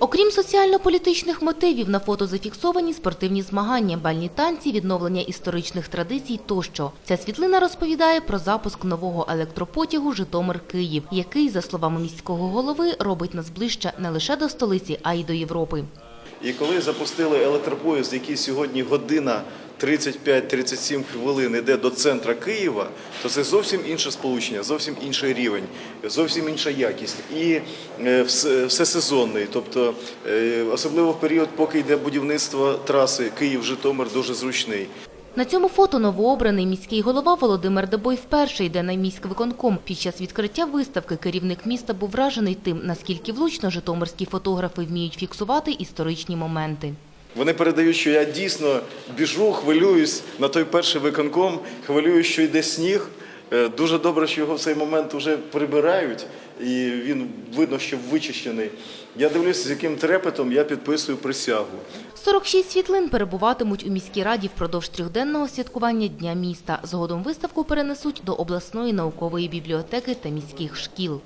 Окрім соціально-політичних мотивів, на фото зафіксовані спортивні змагання, бальні танці, відновлення історичних традицій тощо. Ця світлина розповідає про запуск нового електропотягу Житомир-Київ, який, за словами міського голови, робить нас ближче не лише до столиці, а й до Європи. І коли запустили електропоїзд, який сьогодні година 35-37 хвилин йде до центра Києва, то це зовсім інше сполучення, зовсім інший рівень, зовсім інша якість. І е, вс- всесезонний, тобто е, особливо в період, поки йде будівництво траси Київ-Житомир, дуже зручний. На цьому фото новообраний міський голова Володимир Дебой вперше йде на міськвиконком. Під час відкриття виставки керівник міста був вражений тим, наскільки влучно житомирські фотографи вміють фіксувати історичні моменти. Вони передають, що я дійсно біжу, хвилююсь на той перший виконком, хвилююсь, що йде сніг. Е, Дуже добре, що його в цей момент вже прибирають, і він видно, що вичищений. Я дивлюся, з яким трепетом я підписую присягу. 46 світлин перебуватимуть у міській раді впродовж трьохденного святкування Дня міста. Згодом виставку перенесуть до обласної наукової бібліотеки та міських шкіл.